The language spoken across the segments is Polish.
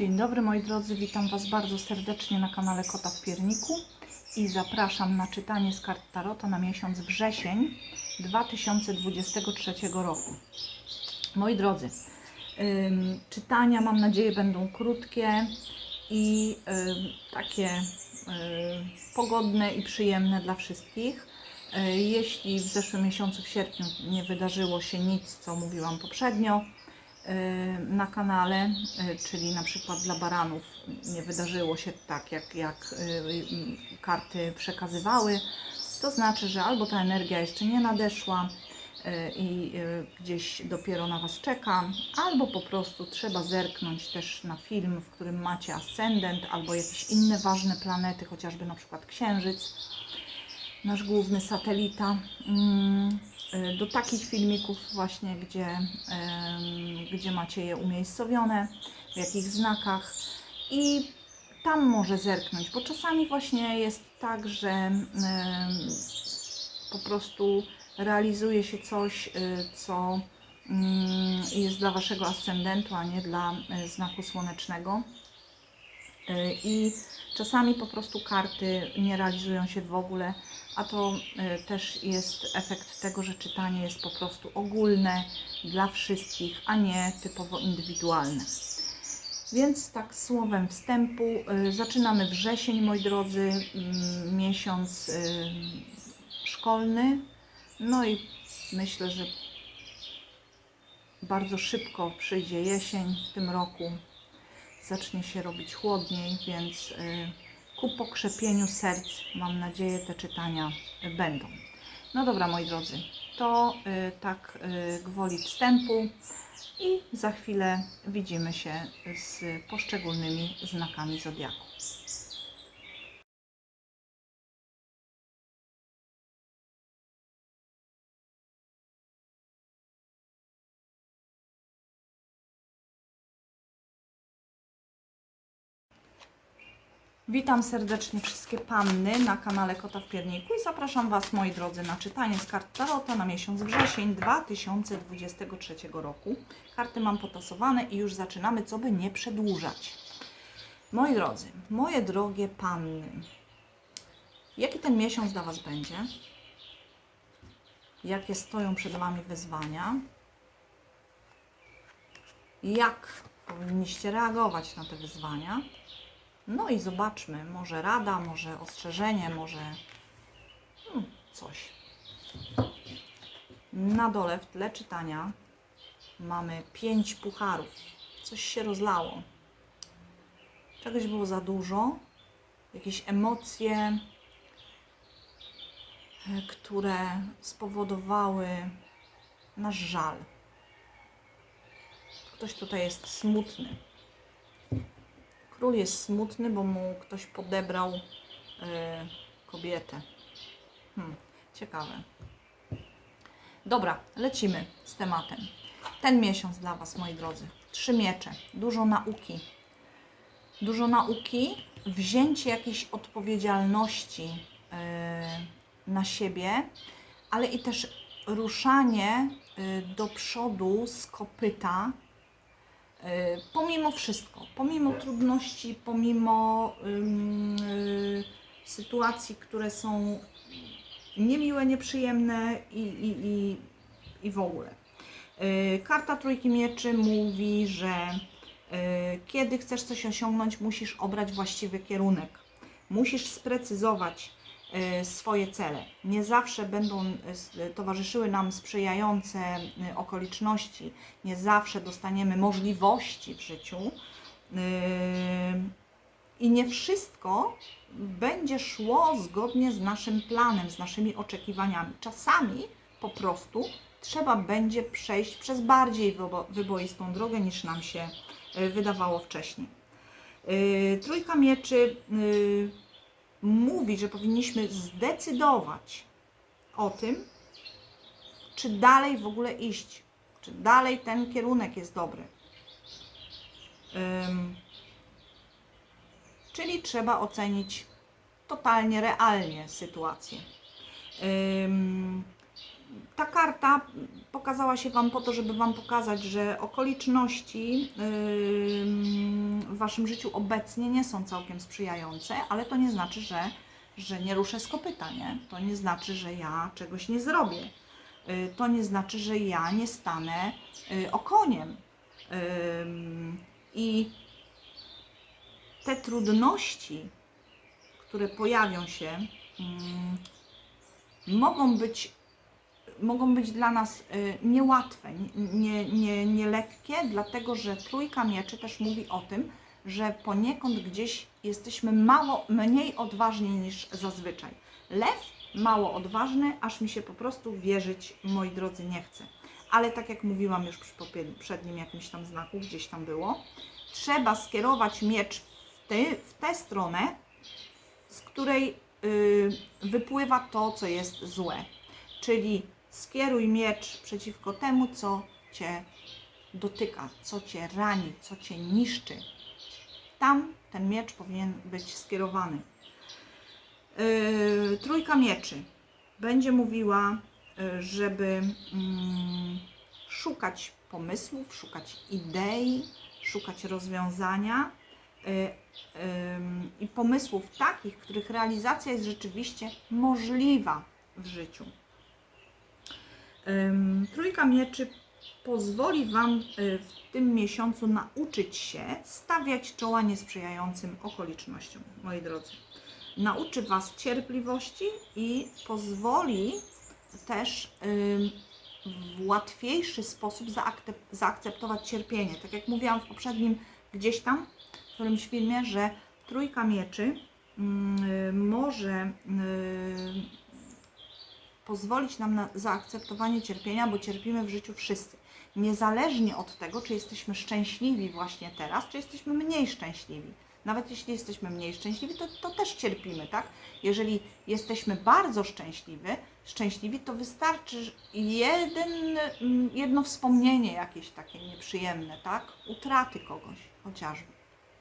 Dzień dobry moi drodzy, witam Was bardzo serdecznie na kanale Kota w Pierniku i zapraszam na czytanie z kart Tarota na miesiąc wrzesień 2023 roku. Moi drodzy, czytania mam nadzieję będą krótkie i takie pogodne i przyjemne dla wszystkich. Y, Jeśli w zeszłym miesiącu w sierpniu nie wydarzyło się nic, co mówiłam poprzednio, na kanale, y, czyli na przykład dla baranów nie wydarzyło się tak, jak, jak y, y, karty przekazywały, to znaczy, że albo ta energia jeszcze nie nadeszła y, i y, gdzieś dopiero na Was czeka, albo po prostu trzeba zerknąć też na film, w którym macie ascendent albo jakieś inne ważne planety, chociażby na przykład Księżyc nasz główny satelita, mm, y, do takich filmików właśnie, gdzie, gdzie macie je umiejscowione, w jakich znakach i tam może zerknąć, bo czasami właśnie jest tak, że po prostu realizuje się coś, y, co mm, jest dla Waszego ascendentu, a nie dla y, znaku słonecznego. Y, I czasami po prostu karty nie realizują się w ogóle, a to y, też jest efekt tego, że czytanie jest po prostu ogólne dla wszystkich, a nie typowo indywidualne. Więc tak słowem wstępu y, zaczynamy wrzesień, moi drodzy, miesiąc szkolny. No i myślę, że bardzo szybko przyjdzie jesień w tym roku zacznie się robić chłodniej, więc y, ku pokrzepieniu serc, mam nadzieję, te czytania będą. No dobra, moi drodzy, to y, tak y, gwoli wstępu i za chwilę widzimy się z poszczególnymi znakami zodiaku. Witam serdecznie wszystkie panny na kanale Kota w Pierniku i zapraszam Was, moi drodzy, na czytanie z kart Tarota na miesiąc wrzesień 2023 roku. Karty mam potasowane i już zaczynamy, co by nie przedłużać. Moi drodzy, moje drogie panny, jaki ten miesiąc dla Was będzie? Jakie stoją przed Wami wyzwania? Jak powinniście reagować na te wyzwania? No i zobaczmy, może rada, może ostrzeżenie, może hmm, coś. Na dole w tle czytania mamy pięć pucharów. Coś się rozlało. Czegoś było za dużo. Jakieś emocje, e, które spowodowały nasz żal. Ktoś tutaj jest smutny. Król jest smutny, bo mu ktoś podebrał y, kobietę. Hmm, ciekawe. Dobra, lecimy z tematem. Ten miesiąc dla Was, moi drodzy. Trzy miecze, dużo nauki. Dużo nauki, wzięcie jakiejś odpowiedzialności y, na siebie, ale i też ruszanie y, do przodu z kopyta, pomimo wszystko, pomimo trudności, pomimo y, sytuacji, które są niemiłe, nieprzyjemne i, i, i, i w ogóle. Y, karta Trójki Mieczy mówi, że y, kiedy chcesz coś osiągnąć, musisz obrać właściwy kierunek. Musisz sprecyzować y, swoje cele. Nie zawsze będą y, s- towarzyszyły nam sprzyjające y, okoliczności, nie zawsze dostaniemy możliwości w życiu. y, I nie wszystko będzie szło zgodnie z naszym planem, z naszymi oczekiwaniami. Czasami po prostu trzeba będzie przejść przez bardziej wybo- wyboistą drogę niż nam się y, wydawało wcześniej. Y, Trójka mieczy y, mówi, że powinniśmy zdecydować o tym, czy dalej w ogóle iść, czy dalej ten kierunek jest dobry. Ym, czyli trzeba ocenić totalnie realnie sytuację. Ym, ta karta pokazała się Wam po to, żeby Wam pokazać, że okoliczności w Waszym życiu obecnie nie są całkiem sprzyjające, ale to nie znaczy, że, że nie ruszę z kopyta, nie? To nie znaczy, że ja czegoś nie zrobię. Y, To nie znaczy, że ja nie stanę y, okoniem. I te trudności, które pojawią się, mm, mogą być, mogą być dla nas y, niełatwe, nie, nie, nie lekkie, dlatego że trójka mieczy też mówi o tym, że poniekąd gdzieś jesteśmy mało mniej odważni niż zazwyczaj. Lew mało odważny, aż mi się po prostu wierzyć, moi drodzy, nie chce. Ale tak jak mówiłam już przy poprzednim jakimś tam znaku, gdzieś tam było, trzeba skierować miecz w, ty, w tę stronę, z której y, wypływa to, co jest złe. Czyli skieruj miecz przeciwko temu, co cię dotyka, co cię rani, co cię niszczy. Tam ten miecz powinien być skierowany. Yy, trójka mieczy będzie mówiła, yy, żeby mm, szukać pomysłów, szukać idei, szukać rozwiązania ym, i pomysłów takich, których realizacja jest rzeczywiście możliwa w życiu. Trójka mieczy pozwoli Wam y, w tym miesiącu nauczyć się stawiać czoła niesprzyjającym okolicznościom, moi drodzy. Nauczy Was cierpliwości i pozwoli też w łatwiejszy sposób zaakceptować cierpienie. Tak jak mówiłam w poprzednim gdzieś tam, w którymś filmie, że trójka mieczy ym, y, może pozwolić nam na zaakceptowanie cierpienia, bo cierpimy w życiu wszyscy. Niezależnie od tego, czy jesteśmy szczęśliwi właśnie teraz, czy jesteśmy mniej szczęśliwi. Nawet jeśli jesteśmy mniej szczęśliwi, to, to też cierpimy, tak? Jeżeli jesteśmy bardzo szczęśliwi, szczęśliwi, to wystarczy jeden, mm, jedno wspomnienie jakieś takie nieprzyjemne, tak? Utraty kogoś chociażby.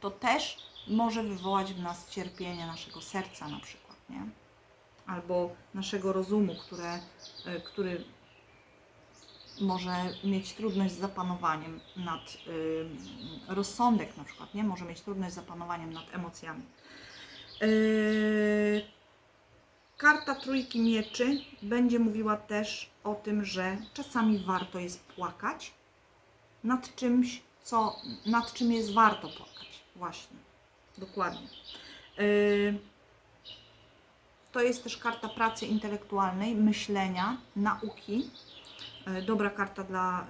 To też może wywołać w nas cierpienie naszego serca na przykład, nie? Albo naszego rozumu, które, y, który może mieć trudność z zapanowaniem nad y, rozsądek na przykład, nie? Może mieć trudność z zapanowaniem nad emocjami. Y, karta trójki mieczy będzie mówiła też o tym, że czasami warto jest płakać nad czymś, co, nad czym jest warto płakać. Właśnie, dokładnie. Y, to jest też karta pracy intelektualnej, myślenia, nauki. E, Dobra karta dla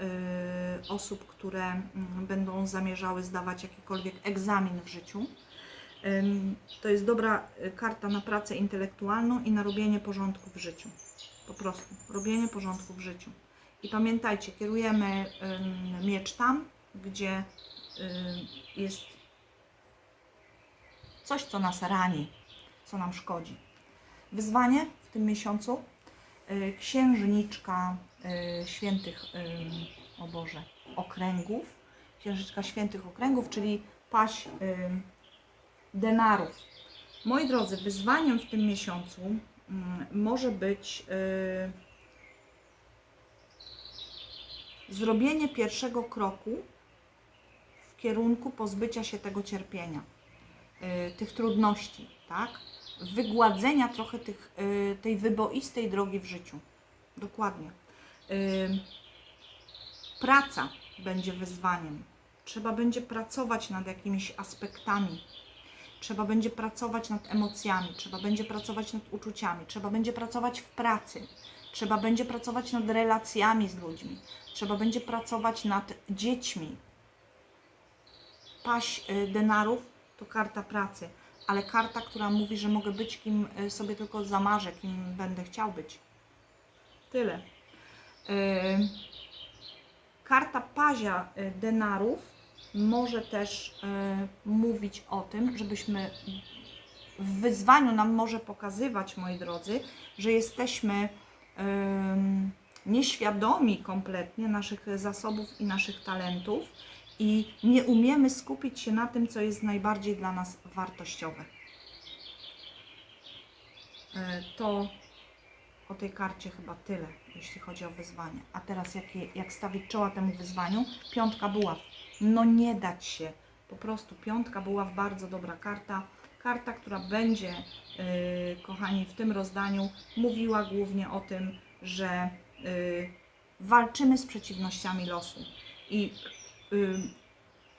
y, osób, które mm, będą zamierzały zdawać jakikolwiek egzamin w życiu. To jest dobra y, karta na pracę intelektualną i na robienie porządku w życiu. Po prostu, robienie porządku w życiu. I pamiętajcie, kierujemy miecz tam, gdzie y, jest coś, co nas rani, co nam szkodzi. Wyzwanie w tym miesiącu y, księżniczka y, świętych, y, o Boże, okręgów, księżniczka świętych okręgów, czyli paść denarów. Moi drodzy, wyzwaniem w tym miesiącu mm, może być zrobienie pierwszego kroku w kierunku pozbycia się tego cierpienia, tych trudności, tak? Wygładzenia trochę tych, y, tej wyboistej drogi w życiu. Dokładnie. Y, praca będzie wyzwaniem. Trzeba będzie pracować nad jakimiś aspektami. Trzeba będzie pracować nad emocjami, trzeba będzie pracować nad uczuciami, trzeba będzie pracować w pracy, trzeba będzie pracować nad relacjami z ludźmi, trzeba będzie pracować nad dziećmi. Paść y, denarów to karta pracy ale karta, która mówi, że mogę być kim y, sobie tylko zamarzę, kim będę chciał być. Tyle. Y, Karta pazia y, denarów może też mówić o tym, żebyśmy w wyzwaniu nam może pokazywać, moi drodzy, że jesteśmy nieświadomi kompletnie naszych zasobów i naszych talentów i nie umiemy skupić się na tym, co jest najbardziej dla nas wartościowe. E, To o tej karcie chyba tyle, jeśli chodzi o wyzwanie. A teraz jak, jak stawić czoła temu wyzwaniu? Piątka buław. No nie dać się. Po prostu piątka buław, bardzo dobra karta. Karta, która będzie, yy, kochani, w tym rozdaniu mówiła głównie o tym, że yy, walczymy z przeciwnościami losu. I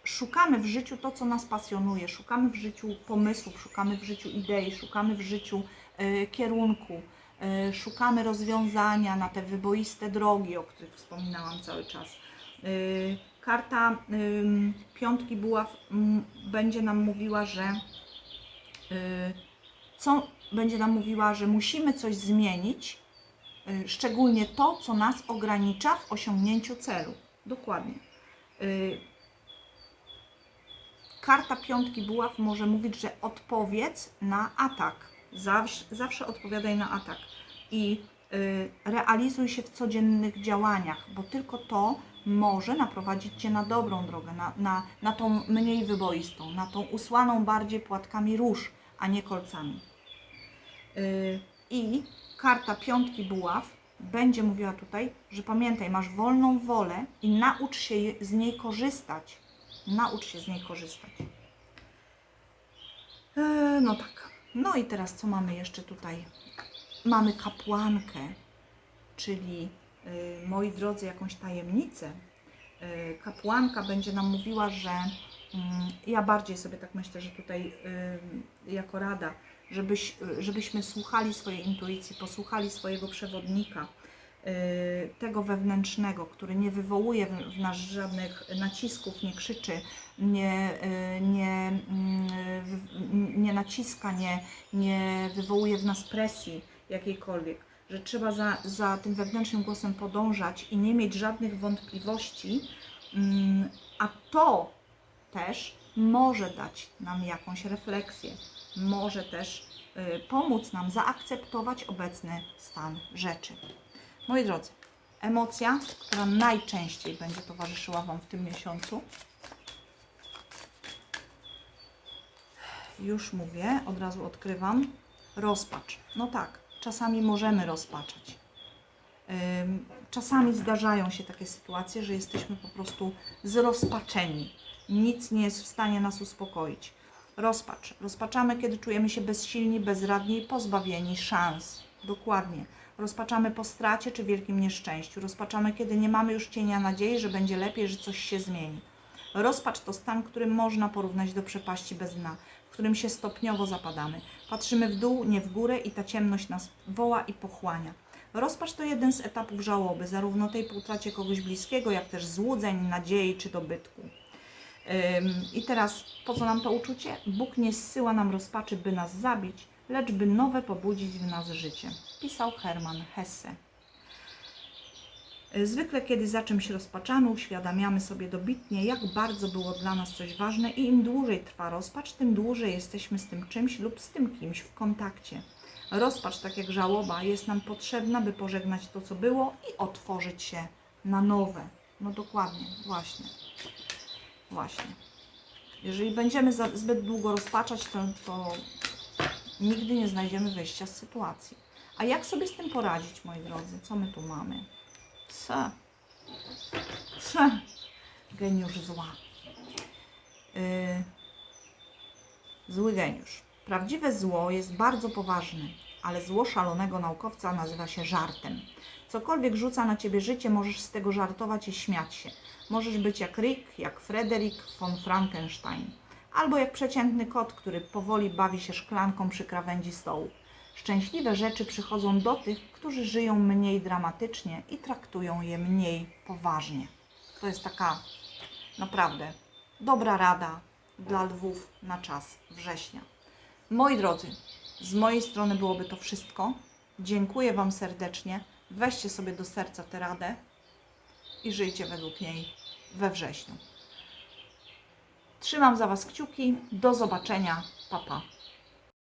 szukamy w życiu to, co nas pasjonuje, szukamy w życiu pomysłów, szukamy w życiu idei, szukamy w życiu y, kierunku, y, szukamy rozwiązania na te wyboiste drogi, o których wspominałam cały czas. Y, karta piątki mm, będzie nam mówiła, że co będzie nam mówiła, że musimy coś zmienić, szczególnie to, co nas ogranicza w osiągnięciu celu. Dokładnie. Y, karta piątki buław może mówić, że odpowiedz na atak. Zawsze, zawsze odpowiadaj na atak i y, realizuj się w codziennych działaniach, bo tylko to może naprowadzić Cię na dobrą drogę, na, na, na tą mniej wyboistą, na tą usłaną bardziej płatkami róż, a nie kolcami. Y, I karta piątki buław będzie mówiła tutaj, że pamiętaj, masz wolną wolę i naucz się z niej korzystać. Naucz się z niej korzystać. E, no tak. No i teraz co mamy jeszcze tutaj? Mamy kapłankę, czyli y, moi drodzy, jakąś tajemnicę. Y, kapłanka będzie nam mówiła, że mm, ja bardziej sobie tak myślę, że tutaj y, jako rada, żebyś, żebyśmy słuchali swojej intuicji, posłuchali swojego przewodnika, y, tego wewnętrznego, który nie wywołuje w, nas żadnych nacisków, nie krzyczy, nie, y, nie, mm, nie naciska, nie, nie wywołuje w nas presji jakiejkolwiek, że trzeba za, za tym wewnętrznym głosem podążać i nie mieć żadnych wątpliwości, mm, a to też może dać nam jakąś refleksję, może też y, pomóc nam zaakceptować obecny stan rzeczy. Moi drodzy, emocja, która najczęściej będzie towarzyszyła Wam w tym miesiącu, już mówię, od razu odkrywam, rozpacz. No tak, czasami możemy rozpaczać. Czasami zdarzają się takie sytuacje, że jesteśmy po prostu zrozpaczeni. Nic nie jest w stanie nas uspokoić. Rozpacz. Rozpaczamy, kiedy czujemy się bezsilni, bezradni i pozbawieni szans. Dokładnie. Rozpaczamy po stracie czy wielkim nieszczęściu. Rozpaczamy, kiedy nie mamy już cienia nadziei, że będzie lepiej, że coś się zmieni. Rozpacz to stan, który można porównać do przepaści bez dna, w którym się stopniowo zapadamy. Patrzymy w dół, nie w górę i ta ciemność nas woła i pochłania. Rozpacz to jeden z etapów żałoby, zarówno tej po utracie kogoś bliskiego, jak też złudzeń, nadziei czy dobytku. I teraz, po co nam to uczucie? Bóg nie zsyła nam rozpaczy, by nas zabić, lecz by nowe pobudzić w nas życie. Pisał Hermann Hesse. Zwykle, kiedy za czymś rozpaczamy, uświadamiamy sobie dobitnie, jak bardzo było dla nas coś ważne, i im dłużej trwa rozpacz, tym dłużej jesteśmy z tym czymś lub z tym kimś w kontakcie. Rozpacz, tak jak żałoba, jest nam potrzebna, by pożegnać to, co było i otworzyć się na nowe. No dokładnie, właśnie. Właśnie. Jeżeli będziemy zbyt długo rozpaczać, to, to nigdy nie znajdziemy wyjścia z sytuacji. A jak sobie z tym poradzić, moi drodzy? Co my tu mamy? Co? Co? Geniusz zła. Yy, zły geniusz. Prawdziwe zło jest bardzo poważne, ale zło szalonego naukowca nazywa się żartem. Cokolwiek rzuca na ciebie życie, możesz z tego żartować i śmiać się. Możesz być jak Rick, jak Frederick von Frankenstein, albo jak przeciętny kot, który powoli bawi się szklanką przy krawędzi stołu. Szczęśliwe rzeczy przychodzą do tych, którzy żyją mniej dramatycznie i traktują je mniej poważnie. To jest taka naprawdę dobra rada dla lwów na czas września. Moi drodzy, z mojej strony byłoby to wszystko. Dziękuję Wam serdecznie. Weźcie sobie do serca tę radę i żyjcie według niej we wrześniu. Trzymam za Was kciuki. Do zobaczenia. Pa, pa.